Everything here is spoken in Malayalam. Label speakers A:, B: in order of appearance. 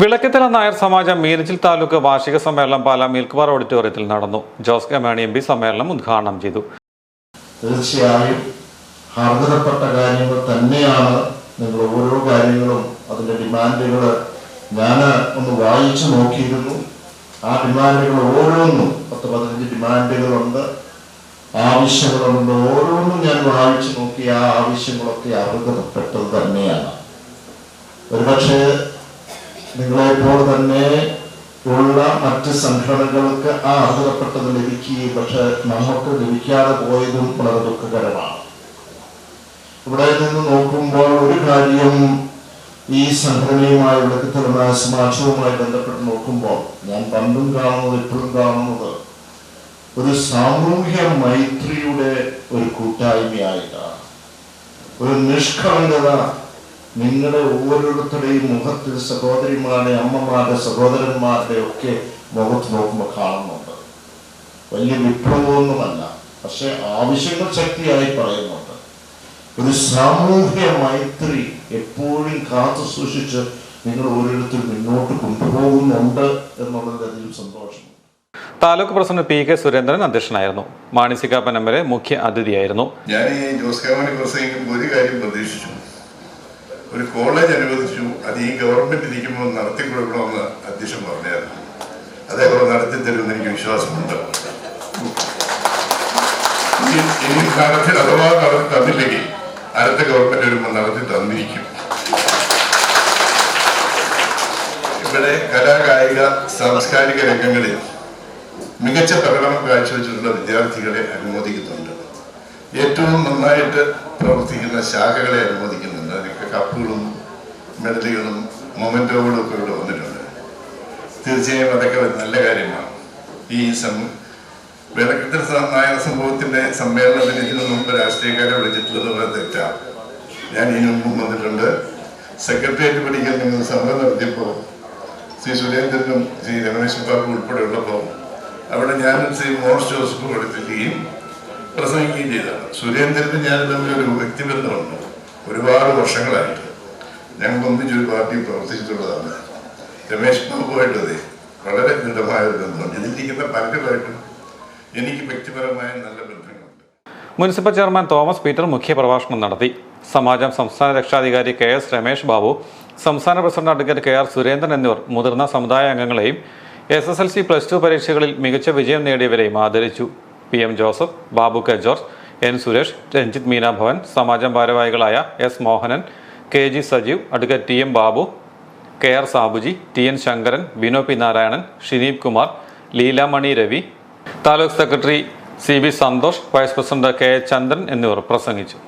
A: വിളക്കത്തല നായർ സമാജം മീനച്ചിൽ താലൂക്ക് വാർഷിക സമ്മേളനം പാലാ മിൽക്ക് ഓഡിറ്റോറിയത്തിൽ നടന്നു. Jose K Mani M P സമ്മേളനം ഉദ്ഘാടനം ചെയ്തു.
B: തീർച്ചയായും അർഹതപ്പെട്ട കാര്യങ്ങൾ തന്നെയാണ് നിങ്ങൾ ഓരോ കാര്യങ്ങളും അതിന്റെ ഡിമാൻഡുകൾ. ഞാൻ ഒന്ന് വായിച്ചു നോക്കിയിരുന്നു. ആ ഡിമാൻഡുകൾ ഓരോന്നും പത്ത് പതിനഞ്ച് ഡിമാൻഡുകളുണ്ട്. ആവശ്യങ്ങളുണ്ട്. ഓരോന്നും ഞാൻ വായിച്ചു നോക്കി ആ ആവശ്യങ്ങളൊക്കെ അർഹതപ്പെട്ടത് തന്നെയാണ്. ഒരുപക്ഷെ നിങ്ങളെപ്പോൾ തന്നെ ഉള്ള മറ്റ് സംഘടനകൾക്ക് ആ അർഹതപ്പെട്ടത് ലഭിക്കുകയും പക്ഷെ നമുക്ക് ലഭിക്കാതെ പോയതും വളരെ ദുഃഖകരമാണ്. ഇവിടെ നിന്ന് നോക്കുമ്പോൾ ഒരു കാര്യം ഈ സംഘടനയുമായി വിളക്കത്തിലുള്ള സമാജവുമായി ബന്ധപ്പെട്ട് നോക്കുമ്പോൾ ഞാൻ പണ്ടും കാണുന്നത് ഇപ്പോഴും കാണുന്നത് ഒരു സാമൂഹ്യ മൈത്രിയുടെ ഒരു കൂട്ടായ്മയായിട്ടാണ്. ഒരു നിഷ്കളങ്കത നിങ്ങളുടെ ഓരോരുത്തരുടെയും മുഖത്തിൽ സഹോദരിമാരുടെ അമ്മമാരുടെ സഹോദരന്മാരുടെ ഒക്കെ മുഖത്ത് നോക്കുമ്പോൾ കാണുന്നുണ്ട്. വലിയ വിപ്ലവമൊന്നുമല്ല പക്ഷെ ആവശ്യങ്ങൾ ശക്തിയായി പറയുന്നുണ്ട്. ഒരു സാമൂഹ്യ മൈത്രി എപ്പോഴും കാത്തു സൂക്ഷിച്ച് നിങ്ങൾ ഓരോരുത്തരും മുന്നോട്ട് കൊണ്ടുപോകുന്നുണ്ട് എന്നുള്ളതിൽ അധികം സന്തോഷം
A: taluk president P K Surendran അധ്യക്ഷനായിരുന്നു. മാണിസികാപ്പൻ എം എൽ എ മുഖ്യ അതിഥിയായിരുന്നു.
C: ഞാൻ ഈ ജോസ് പ്രസംഗിക്കുമ്പോൾ ഒരു കാര്യം പ്രതീക്ഷിച്ചു. ഒരു കോളേജ് അനുവദിച്ചു അത് ഈ ഗവൺമെന്റ് ഇരിക്കുമ്പോൾ നടത്തി കൊടുക്കണമെന്ന് അധ്യക്ഷൻ പറഞ്ഞായിരുന്നു. അതേപോലെ നടത്തി തരുമെന്ന് എനിക്ക് വിശ്വാസമുണ്ട്. ഇനി- നടത്തി അഥവാ നടത്തി തന്നില്ലെങ്കിൽ അടുത്ത ഗവൺമെന്റ് വരുമ്പോൾ നടത്തി തന്നിരിക്കും. ഇവിടെ കലാകായിക സാംസ്കാരിക രംഗങ്ങളിൽ മികച്ച പ്രകടനം കാഴ്ചവെച്ചിട്ടുള്ള വിദ്യാർത്ഥികളെ അനുമോദിക്കുന്നുണ്ട്. ഏറ്റവും നന്നായിട്ട് പ്രവർത്തിക്കുന്ന ശാഖകളെ അനുമോദിക്കുന്നുണ്ട്. അതിനൊക്കെ കപ്പുകളും മെഡലുകളും മൊമെന്റോകളും ഒക്കെ ഇവിടെ വന്നിട്ടുണ്ട്. തീർച്ചയായും അതൊക്കെ ഒരു നല്ല കാര്യമാണ്. ഈ വിളക്കത്തിൽ നായക സംഭവത്തിന്റെ സമ്മേളനത്തിന് ഇതിനു മുമ്പ് രാഷ്ട്രീയക്കാരെ വിളിച്ചിട്ടുള്ളത് വളരെ തെറ്റാണ്. ഞാൻ ഇതിനു മുമ്പ് വന്നിട്ടുണ്ട്. സെക്രട്ടേറിയറ്റ് പഠിക്കാൻ നിങ്ങൾ സമരം നടത്തിയപ്പോൾ ശ്രീ സുരേന്ദ്രനും ശ്രീ രമേശ് ബാബു ഉൾപ്പെടെ ഉള്ളപ്പോൾ അവിടെ ഞാൻ ശ്രീ മോഹൻ ജോസഫ് കൊടുത്തിരിക്കുകയും പ്രസംഗിക്കുകയും ചെയ്തതാണ്. സുരേന്ദ്രനും ഞാനും തമ്മിൽ ഒരു വ്യക്തിബന്ധമുണ്ട്. വർഷങ്ങളായിട്ട്. ഞങ്ങൾ ഒന്നിച്ചൊരു പാർട്ടി പ്രവർത്തിച്ചിട്ടുള്ളതാണ്. രമേശ് ബാബുവായിട്ടത് വളരെ ദൃഢമായ ഒരു ബന്ധമാണ്. ഇതിലിരിക്കുന്ന പലരുമായിട്ടും എനിക്ക് വ്യക്തിപരമായ നല്ല ബന്ധങ്ങളുണ്ട്.
A: മുനിസിപ്പൽ ചെയർമാൻ തോമസ് പീറ്റർ മുഖ്യപ്രഭാഷണം നടത്തി. സമാജം സംസ്ഥാന രക്ഷാധികാരി കെ എസ് രമേശ് ബാബു സംസ്ഥാന president advocate K R Surendran എന്നിവർ മുതിർന്ന സമുദായ അംഗങ്ങളെയും S S L C plus two പരീക്ഷകളിൽ മികച്ച വിജയം നേടിയവരെയും ആദരിച്ചു. P M Joseph Babu K George N Suresh Ranjith Meenabhavan സമാജം ഭാരവാഹികളായ S Mohanan K G Sajeev advocate T M Babu K R Sabuji T N Sankaran Bino P Narayanan Shineep Kumar Leelamani Ravi taluk secretary C B Santhosh vice president K Chandran എന്നിവർ പ്രസംഗിച്ചു.